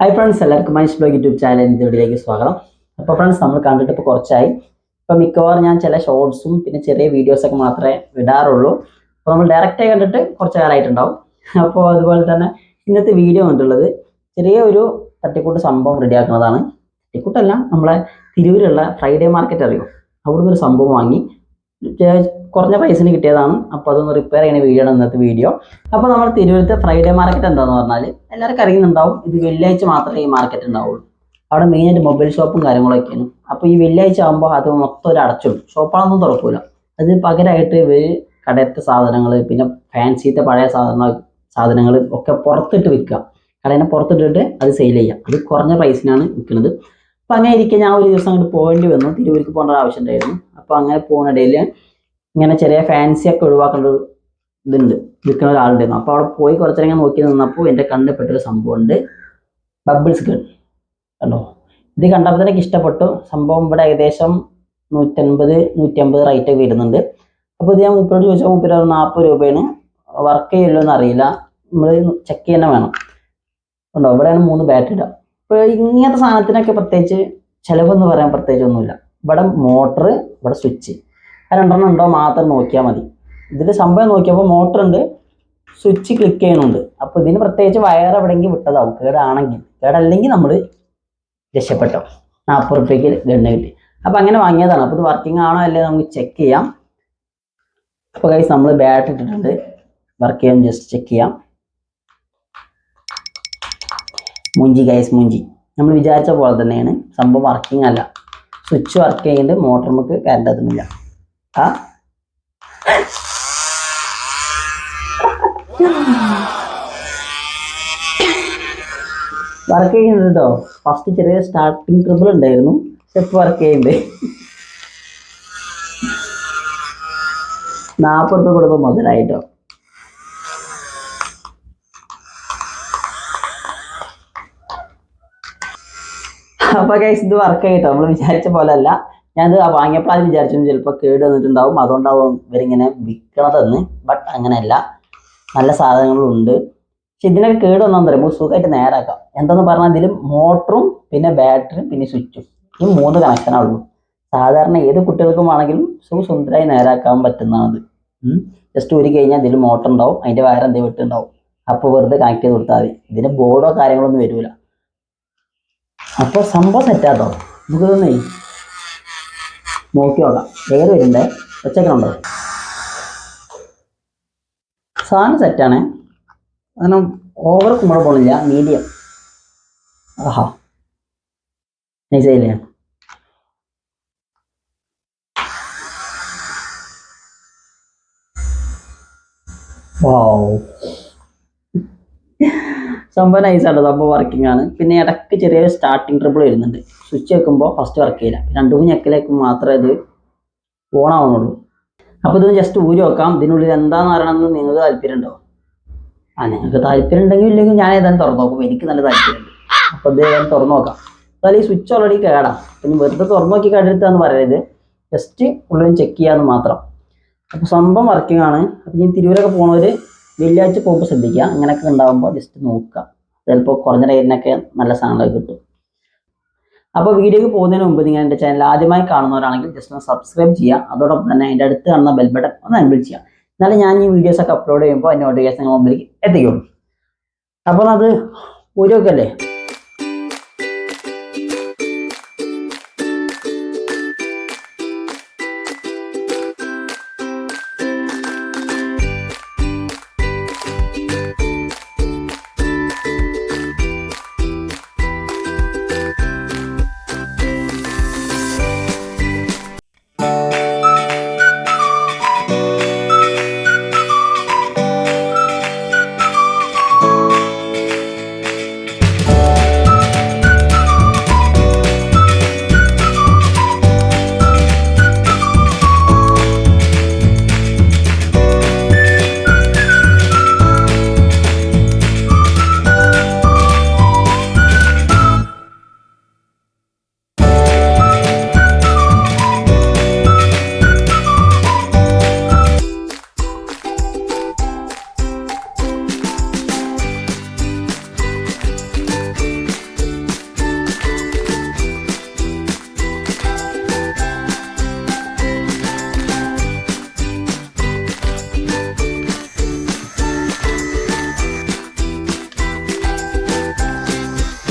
Hi friends എല്ലാവർക്കും മൈസ് blog YouTube channel വീഡിയോയിലേക്ക് സ്വാഗതം. അപ്പോൾ ഫ്രണ്ട്സ് നമ്മൾ കണ്ടിട്ട് ഇപ്പോൾ കുറച്ചായി. ഇപ്പോൾ മിക്കവാറും ഞാൻ ചില ഷോർട്സും പിന്നെ ചെറിയ വീഡിയോസൊക്കെ മാത്രമേ വിടാറുള്ളൂ അപ്പോൾ നമ്മൾ ഡയറക്റ്റായി കണ്ടിട്ട് കുറച്ച് കാലമായിട്ടുണ്ടാവും. അപ്പോൾ അതുപോലെ തന്നെ ഇന്നത്തെ വീഡിയോ കണ്ടുള്ളത് ചെറിയ ഒരു തട്ടിക്കൂട്ട് സംഭവം റെഡിയാക്കുന്നതാണ് തട്ടിക്കൂട്ടല്ല നമ്മളെ തിരൂരുള്ള ഫ്രൈഡേ മാർക്കറ്റ് അറിയോ? അവിടുന്ന് ഒരു സംഭവം വാങ്ങി. കുറഞ്ഞ പൈസന് കിട്ടിയതാണ്. അപ്പോൾ അതൊന്ന് റിപ്പയർ ചെയ്യുന്ന വീഡിയോ ആണ് ഇന്നത്തെ വീഡിയോ അപ്പോൾ നമ്മൾ തിരുവനന്തപുരത്തെ ഫ്രൈഡേ മാർക്കറ്റ് എന്താന്ന് പറഞ്ഞാൽ എല്ലാവർക്കും അറിയുന്നുണ്ടാവും. ഇത് വെള്ളിയാഴ്ച മാത്രമേ ഈ മാർക്കറ്റ് ഉണ്ടാവുള്ളൂ. അവിടെ മെയിനായിട്ട് മൊബൈൽ ഷോപ്പും കാര്യങ്ങളൊക്കെയാണ്. അപ്പോൾ ഈ വെള്ളിയാഴ്ച ആകുമ്പോൾ അത് മൊത്തം ഒരു അടച്ചിടും ഷോപ്പാളൊന്നും തുറക്കൂല. അത് പകരമായിട്ട് ഇവർ കടയത്തെ സാധനങ്ങൾ പിന്നെ ഫാൻസിത്തെ പഴയ സാധനങ്ങൾ സാധനങ്ങൾ ഒക്കെ പുറത്തിട്ട് വിൽക്കുക. കടയിനെ പുറത്തിട്ടിട്ട് അത് സെയിൽ ചെയ്യാം. അത് കുറഞ്ഞ പ്രൈസിനാണ് വിൽക്കുന്നത്. അപ്പോൾ അങ്ങനെ ഇരിക്കെ ഞാൻ ഒരു ദിവസം അങ്ങോട്ട് പോകേണ്ടി വന്നു. തിരുവൂർക്ക് പോകേണ്ട ആവശ്യം ഉണ്ടായിരുന്നു. അപ്പോൾ അങ്ങനെ പോകുന്നിടയിൽ ഇങ്ങനെ ചെറിയ ഫാൻസി ഒക്കെ ഒഴിവാക്കേണ്ട ഒരു ഇതുണ്ട്. വിൽക്കുന്ന ഒരാളുണ്ടായിരുന്നു. അപ്പോൾ അവിടെ പോയി കുറച്ചേരം നേരം നോക്കി നിന്നപ്പോൾ എന്റെ കണ്ണിൽ പെട്ടൊരു സംഭവമുണ്ട്. ബബിൾസ് ഗൺ കണ്ടോ? ഇത് കണ്ടപ്പോൾ തന്നെ ഇഷ്ടപ്പെട്ടു. സംഭവം ഇവിടെ ഏകദേശം നൂറ്റൻപത് നൂറ്റമ്പത് റേറ്റ് വരുന്നുണ്ട്. അപ്പോൾ ഇത് ഞാൻ മൂപ്പരോട് ചോദിച്ചാൽ മുപ്പത് നാൽപ്പത് രൂപയാണ്. വർക്ക് ചെയ്യല്ലോ എന്ന് അറിയില്ല. നമ്മൾ ചെക്ക് ചെയ്യണം വേണം. ഉണ്ടോ ഇവിടെയാണ് മൂന്ന് ബാറ്ററി ഇടുക. അപ്പോൾ ഇങ്ങനത്തെ സാധനത്തിനൊക്കെ പ്രത്യേകിച്ച് ചിലവെന്ന് പറയാൻ പ്രത്യേകിച്ച് ഒന്നുമില്ല ഇവിടെ മോട്ടർ ഇവിടെ സ്വിച്ച്. ആ രണ്ടെണ്ണം ഉണ്ടോ മാത്രം നോക്കിയാൽ മതി. ഇതിൽ സംഭവം നോക്കിയപ്പോൾ മോട്ടർ ഉണ്ട് സ്വിച്ച് ക്ലിക്ക് ചെയ്യണുണ്ട് അപ്പോൾ ഇതിന് പ്രത്യേകിച്ച് വയർ എവിടെയെങ്കിലും വിട്ടതാവും. കേടാണെങ്കിൽ. കേടല്ലെങ്കിൽ നമ്മൾ രക്ഷപ്പെട്ടോ. നാൽപ്പത് റുപ്യക്ക് ഗണ്ണ് കിട്ടി. അപ്പോൾ അങ്ങനെ വാങ്ങിയതാണ്. അപ്പോൾ ഇത് വർക്കിംഗ് ആണോ അല്ലേ നമുക്ക് ചെക്ക് ചെയ്യാം. അപ്പോൾ കൈസ് നമ്മൾ ബാറ്ററി ഇട്ടിട്ടുണ്ട്. വർക്ക് ചെയ്യാൻ ജസ്റ്റ് ചെക്ക് ചെയ്യാം. മുഞ്ചി ഗൈസ് മുഞ്ചി. നമ്മൾ വിചാരിച്ച പോലെ തന്നെയാണ്. സംഭവം വർക്കിംഗ് അല്ല. സ്വിച്ച് വർക്ക് ചെയ്യുന്നുണ്ട്. മോട്ടർ നമുക്ക് കറണ്ട് എത്തുന്നില്ല. ആ? വർക്ക് ചെയ്യുന്നുണ്ട് കേട്ടോ ഫസ്റ്റ് ചെറിയ സ്റ്റാർട്ടിങ് ട്രിബിൾ ഉണ്ടായിരുന്നു. സ്റ്റെപ്പ് വർക്ക് ചെയ്യുന്നുണ്ട്. നാൽപ്പത് രൂപ കൊടുത്ത് മുതലായിട്ടോ അപ്പൊ ഗൈസ് ഇത് വർക്ക് ആയിട്ടോ നമ്മൾ വിചാരിച്ച പോലെ അല്ല ഞാനത് വാങ്ങിയപ്പോൾ അത് വിചാരിച്ചു ചിലപ്പോൾ കേട് വന്നിട്ടുണ്ടാവും. അതുകൊണ്ടാവും ഇവരിങ്ങനെ വിൽക്കണതെന്ന്. ബട്ട് അങ്ങനെയല്ല. നല്ല സാധനങ്ങളുണ്ട്. പക്ഷെ ഇതിനൊക്കെ കേട് വന്നാൽ തരും സുഖമായിട്ട് നേരാക്കാം. എന്താന്ന് പറഞ്ഞാൽ ഇതിലും മോട്ടറും പിന്നെ ബാറ്ററിയും പിന്നെ സ്വിച്ചും. ഈ മൂന്ന് കണക്ഷനേ ഉള്ളൂ. സാധാരണ ഏത് കുട്ടികൾക്കും ആണെങ്കിലും സുഖസുന്ദരമായി നേരാക്കാൻ പറ്റുന്നതാണത്. ജസ്റ്റ് ഊരി കഴിഞ്ഞാൽ ഇതിൽ മോട്ടർ ഉണ്ടാവും അതിന്റെ വയർ എന്തെങ്കിലും വിട്ടുണ്ടാവും. അപ്പോൾ വെറുതെ കണക്ട് ചെയ്ത് കൊടുത്താൽ മതി. ഇതിന് ബോർഡോ കാര്യങ്ങളൊന്നും വരില്ല അപ്പോൾ സംഭവം സെറ്റാട്ടോ നമുക്ക് തോന്നേ നോക്കി നോക്കാം. ഏത് വരുന്നുണ്ടേ? വെച്ചേക്കണുണ്ടോ? സാധനം സെറ്റാണ്. കാരണം ഓവർ കുമ്പള പോണില്ല. മീഡിയം ആഹാ. നൈസായില്ലേ വാവ് സംഭവം നൈസാണ് സംഭവം വർക്കിംഗ് ആണ്. പിന്നെ ഇടയ്ക്ക് ചെറിയൊരു സ്റ്റാർട്ടിങ് ട്രിബിൾ വരുന്നുണ്ട്. സ്വിച്ച് വെക്കുമ്പോൾ ഫസ്റ്റ് വർക്ക് ചെയ്യില്ല. രണ്ട് മൂന്ന് ഞെക്കിലേക്ക് മാത്രമേ ഇത് ഓൺ ആവുന്നുള്ളൂ. അപ്പോൾ ഇതൊന്ന് ജസ്റ്റ് ഊരി വെക്കാം. ഇതിനുള്ളിൽ എന്താണെന്ന് അറിയണമെന്ന് നിങ്ങൾക്ക് താല്പര്യം ഉണ്ടോ ആ നിങ്ങൾക്ക് താല്പര്യം ഉണ്ടെങ്കിൽ ഇല്ലെങ്കിൽ ഞാൻ ഏതായാലും തുറന്നു നോക്കും. എനിക്ക് നല്ല താല്പര്യമുണ്ട്. അപ്പോൾ ഇത് ഞാൻ തുറന്നു നോക്കാം. അതായത് ഈ സ്വിച്ച് ഓൾറെഡി കേടാം. പിന്നെ വെറുതെ തുറന്നു നോക്കി കേടെടുത്താന്ന് പറയരുത് ജസ്റ്റ് ഉള്ളിൽ ചെക്ക് ചെയ്യാമെന്ന് മാത്രം. അപ്പോൾ സംഭവം വർക്കിംഗ് ആണ്. അപ്പോൾ ഇനി തിരൂരൊക്കെ പോണവർ വെള്ളിയാഴ്ച പോകുമ്പോൾ ശ്രദ്ധിക്കുക. അങ്ങനെയൊക്കെ ഉണ്ടാകുമ്പോൾ ജസ്റ്റ് നോക്കുക. ചിലപ്പോൾ കുറഞ്ഞ റേറ്റിനൊക്കെ നല്ല സാധനങ്ങളൊക്കെ കിട്ടും. അപ്പോൾ വീഡിയോയ്ക്ക് പോകുന്നതിന് മുമ്പ് നിങ്ങൾ എന്റെ ചാനൽ ആദ്യമായി കാണുന്നവരാണെങ്കിൽ ജസ്റ്റ് ഒന്ന് സബ്സ്ക്രൈബ് ചെയ്യുക. അതോടൊപ്പം തന്നെ അതിന്റെ അടുത്ത് കാണുന്ന ബെൽ ബട്ടൺ ഒന്ന് അൻബിൾ ചെയ്യുക. എന്നാലും ഞാൻ ഈ വീഡിയോസൊക്കെ അപ്ലോഡ് ചെയ്യുമ്പോൾ നോട്ടിഫിക്കേഷൻ മുമ്പിലേക്ക് എത്തിക്കുള്ളൂ അപ്പോൾ അത് ഒരു അല്ലേ